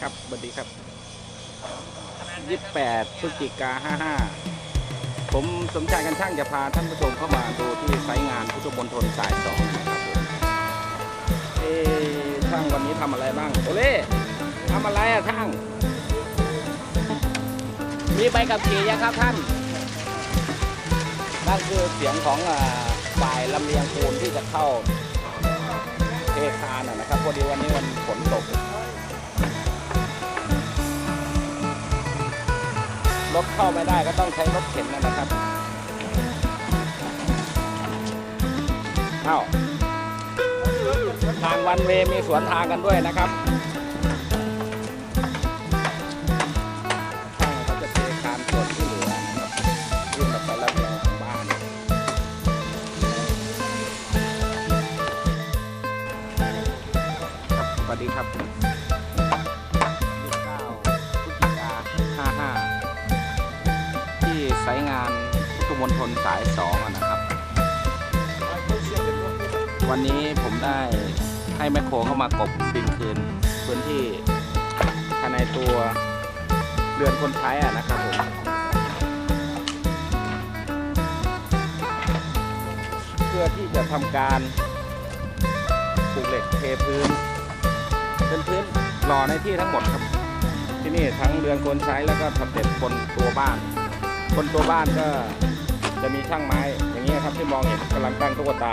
ครับสวัสดีครับ28พฤศจิกา55ผมสมชายกันช่างจะพาท่านผู้ชมเข้ามาดูที่ไซต์งานพุทธมณฑลสายสองนะครับผมเอ๊ะช่างวันนี้ทำอะไรบ้างโอเล่ทำอะไรอะช่าง มีใบขับขี่ยังครับท่านนั่นคือเสียงของอ่าฝ่ายลำเลียงปูนที่จะเข้าเทคานนะนะครับพอดีวันนี้มันฝนตก รถเข้าไม่ได้ก็ต้องใช้รถเข็นนะครับเอ้าทางวันเวมีสวนทางกันด้วยนะครับช่เขาจะเทคานส่วนที่เหลือนะครับยื่นออกไปแล้วเรียงของบ้านครับสวัสดีครับ 55ที่ไซงานพุทธมณฑลสายสองนะครับ วันนี้ผมได้ให้แมคโครเข้ามากบดินคืนพื้นที่ภายในตัวเรือนคนใช้อะนะครับผมเพื่อที่จะทำการปลูกเหล็กเทพื้นเป็นพื้นหล่อในที่ทั้งหมดครับที่นี่ทั้งเรือนคนใช้แล้วก็สำเร็จบนตัวบ้าน บนตัวบ้านก็จะมีช่างไม้อย่างนี้ครับที่มองเห็นกำลังตั้งตุ๊กตา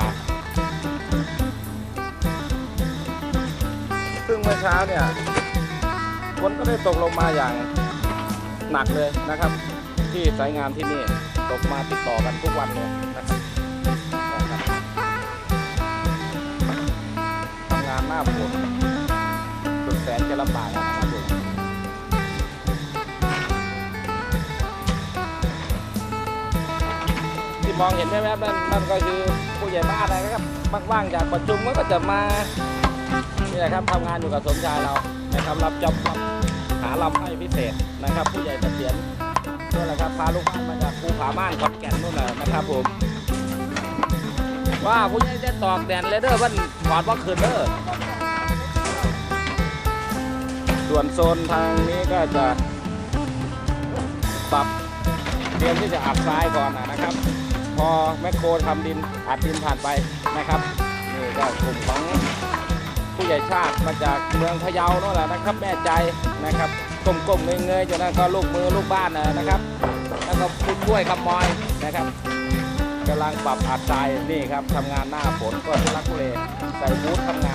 ซึ่งเมื่อเช้าเนี่ยฝนก็ได้ตกลงมาอย่างหนักเลยนะครับ ที่สายงานที่นี่ตกมาติดต่อกันทุกวันเลยนะครับนะครับทำงานหน้าฝนสุดแสนจะลำบาก มที่มองเห็นแวบๆนั่นนั่นก็คือผู้ใหญ่บ้านนะครับว่างๆจากประชุมก็จะมานี่แหละครับทำงานอยู่กับสมชายเรานะครับรับจอบรับหาลำให้พิเศษนะครับ ผู้ใหญ่เกษียณนี่แหละครับพาลูกบ้านมาจากภูผาม่านขอนแก่นนู่นแหละนะครับผมว่าผู้ใหญ่จะตอกแดนเลเด้อเพิ่นถอดว่าคืนเด้อส่วนโซนทางนี้ก็จะปรับเตรียมที่จะอัดทรายก่อนนะครับ พอแมคโครทำดินอัดดินผ่านไปนะครับนี่ก็กลุ่มของผู้ใหญ่ชาติมาจากเมืองพะเยาโน่นแหละนะครับแม่ใจนะครับก้มๆเงยๆจนนั้นก็ลูกมือลูกบ้านนะนะครับ แล้วก็ผู้ช่วยคำมอยนะครับกำลังปรับอัดทรายนี่ครับทำงานหน้าฝนก็ทุลักทุเลใส่บูททำงาน